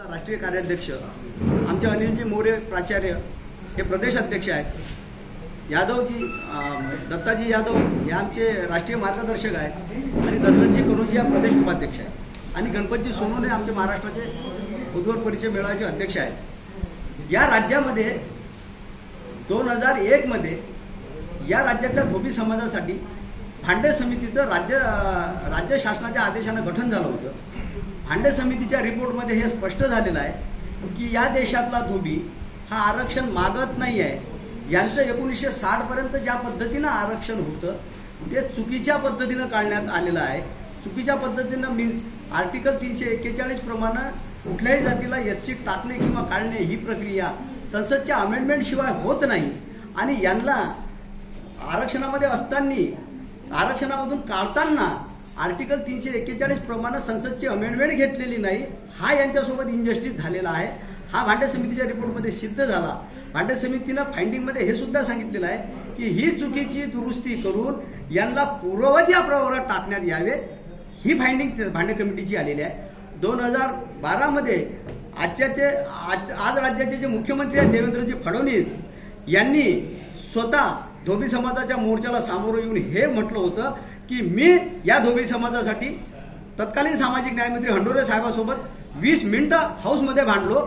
समाजाचा राष्ट्रीय कार्याध्यक्ष आमचे अनिलजी मोरे प्राचार्य हे प्रदेश अध्यक्ष आहेत. यादवजी दत्ताजी यादव हे आमचे राष्ट्रीय मार्गदर्शक आहेत. आणि दशरथजी करुजी या प्रदेश उपाध्यक्ष आहेत. आणि गणपतजी सोनवणे आमचे महाराष्ट्राचे उद्वर परिचय मेळाव्याचे अध्यक्ष आहेत. या राज्यामध्ये दोन हजार एकमध्ये या राज्यातल्या धोबी समाजासाठी भांडे समितीचं राज्य राज्य शासनाच्या आदेशानं गठन झालं होतं. भांडे समितीच्या रिपोर्टमध्ये हे स्पष्ट झालेलं आहे की या देशातला धोबी हा आरक्षण मागत नाही आहे. यांचं एकोणीसशे साठपर्यंत ज्या पद्धतीनं आरक्षण होतं ते चुकीच्या पद्धतीनं काढण्यात आलेलं आहे. चुकीच्या पद्धतीनं मीन्स आर्टिकल तीनशे एक्केचाळीस प्रमाणे कुठल्याही जातीला एस सी टाकणे किंवा काढणे ही प्रक्रिया संसदच्या अमेंडमेंट शिवाय होत नाही. आणि यांना आरक्षणामध्ये असताना आरक्षणामधून काढताना आर्टिकल तीनशे एक्केचाळीस प्रमाणे संसदची अमेंडमेंट घेतलेली नाही. हा यांच्यासोबत इनजस्टिस झालेला आहे. हा भांडे समितीच्या रिपोर्टमध्ये सिद्ध झाला. भांडे समितीनं फाइंडिंगमध्ये हे सुद्धा सांगितलेलं आहे की ही चुकीची दुरुस्ती करून यांना पूर्ववत या प्रवर्गात टाकण्यात यावे. ही फाइंडिंग भांडे कमिटीची आलेली आहे. दोन हजार बारामध्ये आजच्या ते आज आज राज्याचे जे मुख्यमंत्री आहेत देवेंद्रजी फडणवीस यांनी स्वतः धोबी समाजाच्या मोर्चाला सामोरं येऊन हे म्हटलं होतं. की मी या धोबी समाजासाठी तत्कालीन सामाजिक न्यायमंत्री हंडोरे साहेबासोबत वीस मिनिटं हाऊसमध्ये भांडलो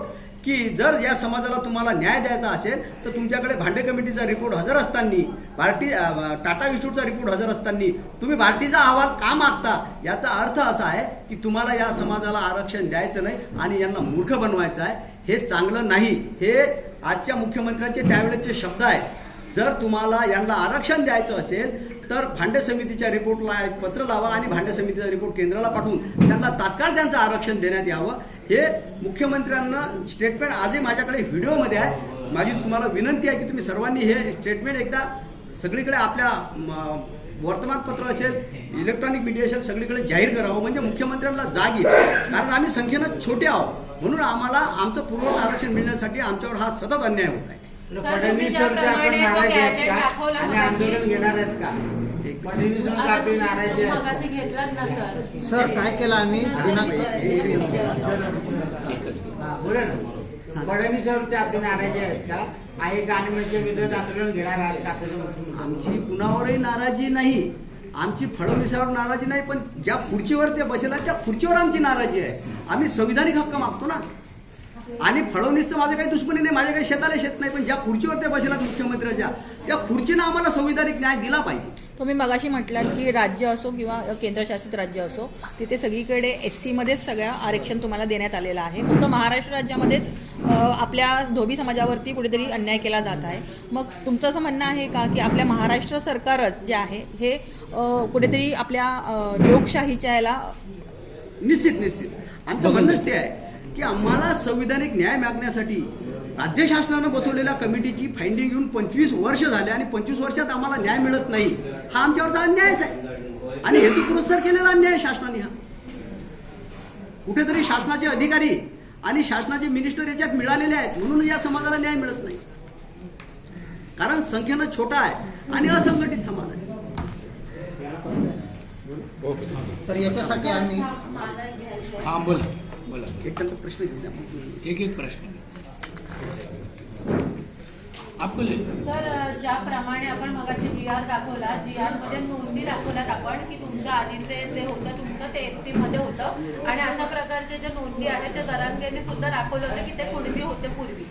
की जर या समाजाला तुम्हाला न्याय द्यायचा असेल तर तुमच्याकडे भांडे कमिटीचा रिपोर्ट हजर असताना भारती टाटा इन्स्टिट्यूटचा रिपोर्ट हजर असताना तुम्ही भारतीचा अहवाल का मागता? याचा अर्थ असा आहे की तुम्हाला या समाजाला आरक्षण द्यायचं नाही आणि यांना मूर्ख बनवायचं आहे. हे चांगलं नाही. हे आजच्या मुख्यमंत्र्यांचे त्यावेळेचे शब्द आहेत जर तुम्हाला यांना आरक्षण द्यायचं असेल तर भांडे समितीच्या रिपोर्टला एक पत्र लावा आणि भांडे समितीचा रिपोर्ट केंद्राला पाठवून त्यांना तात्काळ त्यांचं आरक्षण देण्यात यावं. हे मुख्यमंत्र्यांना स्टेटमेंट आजही माझ्याकडे व्हिडिओमध्ये आहे. माझी तुम्हाला विनंती आहे की तुम्ही सर्वांनी हे स्टेटमेंट एकदा सगळीकडे आपल्या वर्तमानपत्र असेल इलेक्ट्रॉनिक मीडिया असेल सगळीकडे जाहीर करावं. म्हणजे मुख्यमंत्र्यांना जाग. येईल कारण आम्ही संख्येनं छोटे आहोत. म्हणून आम्हाला आमचं पूर्वत आरक्षण मिळण्यासाठी आमच्यावर हा सतत अन्याय होत आहे. सर काय केलं आम्ही हा, फडणवीसवरती नाराज आहेत का आहे का आणि म्हणजे विरोधात आंदोलन घेणार आहात का आमची कुणावरही नाराजी नाही आमची फडणवीसावर नाराजी नाही पण ज्या खुर्चीवर ते बसेला त्या खुर्चीवर आमची नाराजी आहे आम्ही संविधानिक हक्क मागतो ना आणि फडणवीसचं माझं काही दुश्मनी नाही माझ्या काही शेताला शेत नाही पण ज्या खुर्चीवर ते बसेला मुख्यमंत्र्याच्या त्या खुर्चीनं आम्हाला संविधानिक न्याय दिला पाहिजे. तुम्ही मगाशी म्हटलात की राज्य असो किंवा केंद्रशासित राज्य असो तिथे सगळीकडे एस सीमध्येच सगळं आरक्षण तुम्हाला देण्यात आलेलं आहे. फक्त महाराष्ट्र राज्यामध्येच आपल्या धोबी समाजावरती कुठेतरी अन्याय केला जात आहे. मग तुमचं असं म्हणणं आहे का की आपल्या महाराष्ट्र सरकारच जे आहे हे कुठेतरी आपल्या लोकशाहीच्या याला निश्चित निश्चित. आमचं म्हणणंच ते आहे. की आम्हाला संविधानिक न्याय मागण्यासाठी राज्य शासनानं बसवलेल्या कमिटीची फाइंडिंग घेऊन पंचवीस वर्ष झाले आणि पंचवीस वर्षात आम्हाला न्याय मिळत नाही. हा आमच्यावरचा अन्यायच आहे. आणि हेतुपुरस्सर केलेला अन्याय शासनाने हा. कुठेतरी शासनाचे अधिकारी आणि शासनाचे मिनिस्टर याच्यात मिळालेले आहेत म्हणून या समाजाला न्याय मिळत नाही. कारण संख्येनं छोटा आहे आणि असंघटित समाज आहे. तर याच्यासाठी आम्ही. हा बोला बोला. एक त्यांचा प्रश्न घ्यायचा एक एक प्रश्न. सर ज्याप्रमाणे आपण मगाशी जी आर दाखवला जी आरमध्ये नोंदणी दाखवल्यात आपण की तुमच्या आधीचे जे होतं तुमचं ते एस सी मध्ये होतं. आणि अशा प्रकारचे जे नोंदी आहेत ते दरांगेने सुद्धा दाखवलं होतं की ते कुणबी होते पूर्वी.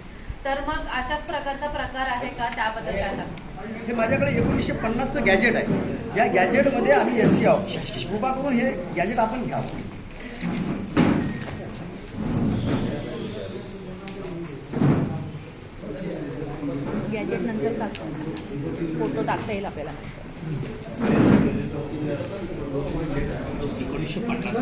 तर मग अशाच प्रकारचा प्रकार आहे का? त्याबद्दल काय सांगा हे माझ्याकडे एकोणीसशे पन्नासचं गॅजेट आहे. या गॅजेटमध्ये आम्ही एस सी आहोत. कृपा करून हे गॅजेट आपण घ्यावं. गॅजेट नंतर टाकतो. फोटो टाकता येईल आपल्याला. एकोणीसशे पन्नास.